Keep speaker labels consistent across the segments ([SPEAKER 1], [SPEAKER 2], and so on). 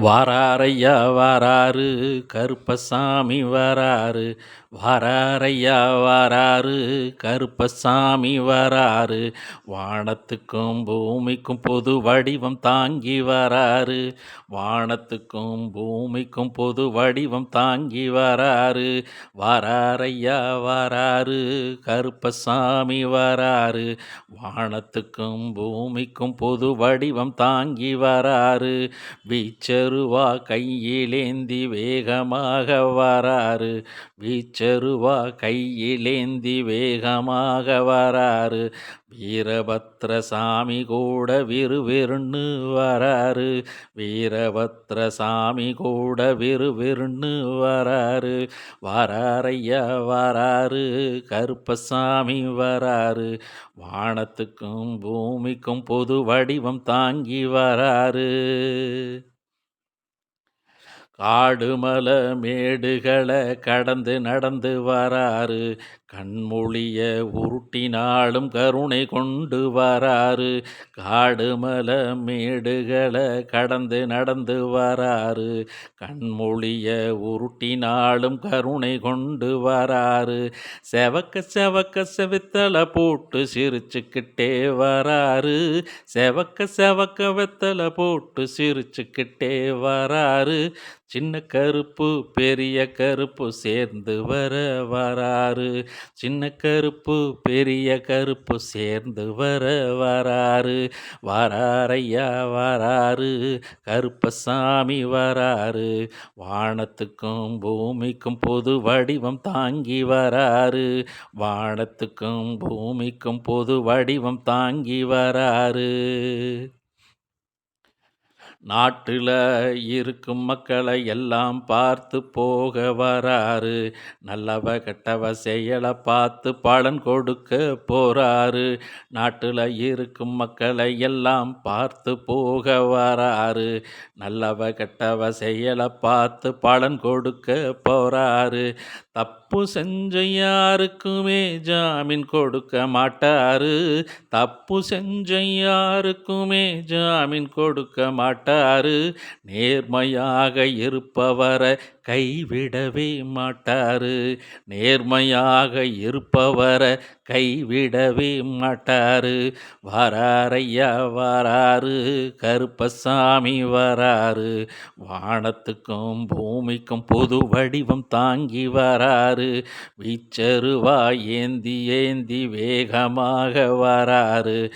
[SPEAKER 1] வாராரையா வாராரு கருப்பசாமி வராரு வாராரையா வாராரு கருப்பசாமி வராரு வானத்துக்கும் பூமிக்கும் பொது வடிவம் தாங்கி வராரு வானத்துக்கும் பூமிக்கும் பொது வடிவம் தாங்கி வராரு வாராரையா வாராரு கருப்பசாமி வராரு வானத்துக்கும் பூமிக்கும் பொது வடிவம் தாங்கி வராரு வீச்சருவா கையிலேந்தி வேகமாக வராரு வீச்சருவா கையிலேந்தி வேகமாக வராரு வீரபத்ர சாமி கூட விறுவிறுன்னு வராரு வீரபத்ர சாமி கூட விறுவிறுன்னு வராரு வராரையா வராரு கருப்பசாமி வராரு வானத்துக்கும் பூமிக்கும் பொது வடிவம் தாங்கி வராரு காடுமல மேடுகளை கடந்து நடந்து வராரு கண்மொழிய உருட்டினாலும் கருணை கொண்டு வராறு காடுமல மேடுகளை கடந்து நடந்து வராரு கண்மொழிய உருட்டினாலும் கருணை கொண்டு வராறு செவக்க செவக்க செவித்தலை போட்டு சிரிச்சுக்கிட்டே வராறு செவக்க செவக்க வெத்தலை போட்டு சிரிச்சுக்கிட்டே வராறு சின்ன கருப்பு பெரிய கருப்பு சேர்ந்து வர வராரு சின்ன கருப்பு பெரிய கருப்பு சேர்ந்து வர வராரு வராரையா வராரு கருப்பசாமி வராரு வானத்துக்கும் பூமிக்கும் பொது வடிவம் தாங்கி வராரு வானத்துக்கும் பூமிக்கும் பொது வடிவம் தாங்கி வராரு நாட்டில் இருக்கும் மக்களை எல்லாம் பார்த்து போக வராரு நல்லவ கெட்டவ செயலை பார்த்து பலன் கொடுக்க போறாரு நாட்டில் இருக்கும் மக்களை எல்லாம் பார்த்து போக வராரு நல்லவ கெட்டவ செயலை பார்த்து பலன் கொடுக்க போறாரு தப்பு செஞ்ச யாருக்குமே ஜாமீன் கொடுக்க மாட்டாரு தப்பு செஞ்ச யாருக்குமே ஜாமீன் கொடுக்க மாட்டார் நேர்மையாக இருப்பவரை கைவிடவே மாட்டாரு. நேர்மையாக இருப்பவரை கைவிடவே மாட்டாரு. வராரையா வராரு. கருப்பசாமி வராரு. வானத்துக்கும் பூமிக்கும் பொது வடிவம் தாங்கி வராரு. வீச்சருவா ஏந்தி ஏந்தி வேகமாக வராரு.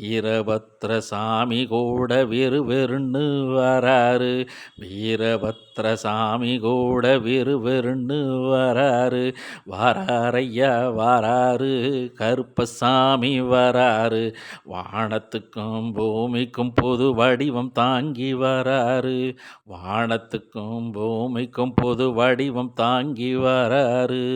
[SPEAKER 1] வீரபத்ர சாமி கூட வெறு வெறுன்னு விறுவிறுன்னு வராரு. வீரபத்ர சாமி கூட விறுவிறுன்னு வராரு. வராரையா வராரு. கருப்பசாமி வராரு. வானத்துக்கும் பூமிக்கும் பொது வடிவம் தாங்கி வராரு. வானத்துக்கும் பூமிக்கும் பொது வடிவம் தாங்கி வராரு.